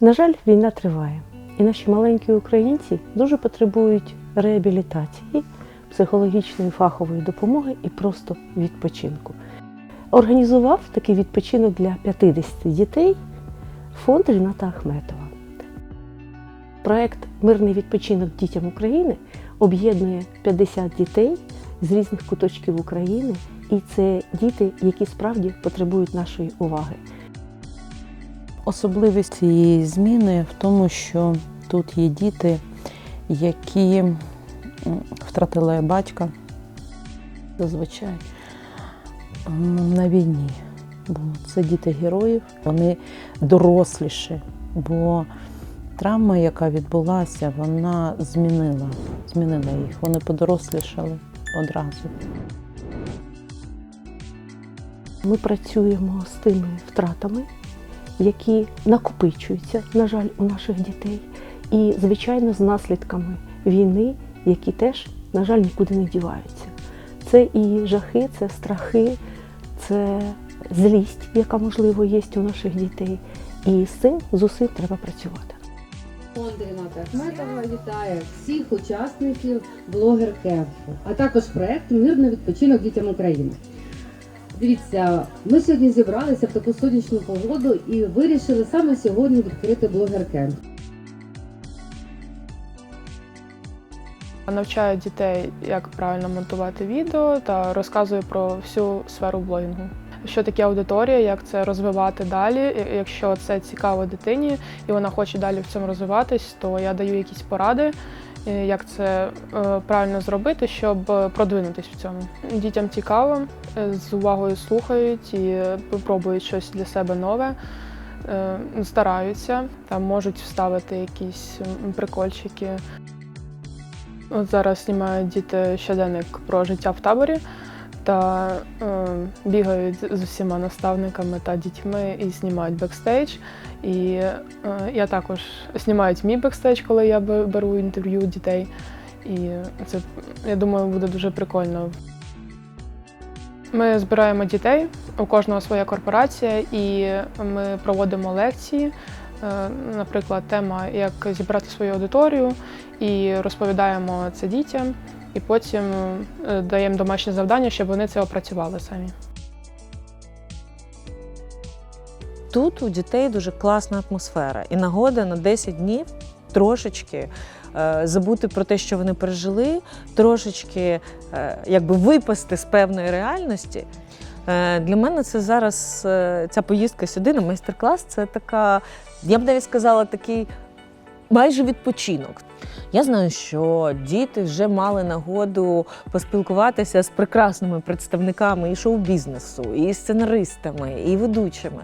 На жаль, війна триває, і наші маленькі українці дуже потребують реабілітації, психологічної фахової допомоги і просто відпочинку. Організував такий відпочинок для 50 дітей фонд Ріната Ахметова. Проект Мирний відпочинок дітям України об'єднує 50 дітей з різних куточків України, і це діти, які справді потребують нашої уваги. Особливість цієї зміни в тому, що тут є діти, які втратили батька зазвичай на війні. Бо це діти героїв, вони доросліші, бо травма, яка відбулася, вона змінила, змінила їх. Вони подорослішали одразу. Ми працюємо з тими втратами, які накопичуються, на жаль, у наших дітей, і, звичайно, з наслідками війни, які теж, на жаль, нікуди не діваються. Це і жахи, це страхи, це злість, яка можливо є у наших дітей. І з цим з усім треба працювати. Фонд Ріната вітає всіх учасників блогер кемпу, а також проект Мирний відпочинок дітям України. Дивіться, ми сьогодні зібралися в таку сонячну погоду і вирішили саме сьогодні відкрити блогер кемп. Навчаю дітей, як правильно монтувати відео та розказую про всю сферу блогінгу. Що таке аудиторія, як це розвивати далі. Якщо це цікаво дитині і вона хоче далі в цьому розвиватись, то я даю якісь поради, як це е, правильно зробити, щоб продвинутись в цьому. Дітям цікаво, е, з увагою слухають і пробують щось для себе нове. е, Стараються, там можуть вставити якісь прикольчики. От зараз знімають діти щоденник про життя в таборі та бігають з усіма наставниками та дітьми і знімають бекстейдж. І е, я також знімають мій бекстейдж, коли я беру інтерв'ю дітей. І це, я думаю, буде дуже прикольно. Ми збираємо дітей, у кожного своя корпорація, і ми проводимо лекції. Е, Наприклад, тема як зібрати свою аудиторію, і розповідаємо це дітям, і потім е, даємо домашнє завдання, щоб вони це опрацювали самі. Тут у дітей дуже класна атмосфера і нагода на 10 днів трошечки е, забути про те, що вони пережили, трошечки е, якби випасти з певної реальності. Для мене це зараз ця поїздка сюди на майстер-клас це така, я б навіть сказала, такий майже відпочинок. Я знаю, що діти вже мали нагоду поспілкуватися з прекрасними представниками і шоу-бізнесу, і сценаристами, і ведучими.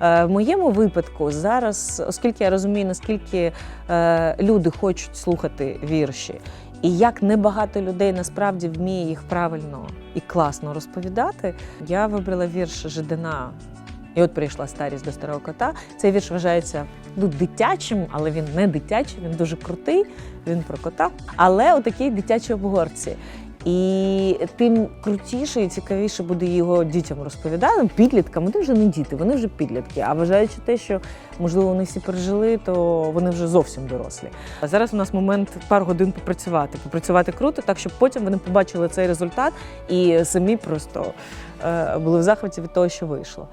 Е, В моєму випадку зараз, оскільки я розумію, наскільки е, люди хочуть слухати вірші, і як небагато людей насправді вміє їх правильно і класно розповідати, я вибрала вірш Жидана. І от прийшла старість до старого кота. Цей вірш вважається ну, дитячим, але він не дитячий, він дуже крутий, він про кота. Але отакій дитячій обгорці. І тим крутіше і цікавіше буде його дітям розповідати, ну, підліткам. Вони вже не діти, вони вже підлітки. А вважаючи те, що можливо вони всі пережили, то вони вже зовсім дорослі. А зараз у нас момент пару годин попрацювати, попрацювати круто, так щоб потім вони побачили цей результат і самі просто е, були в захваті від того, що вийшло.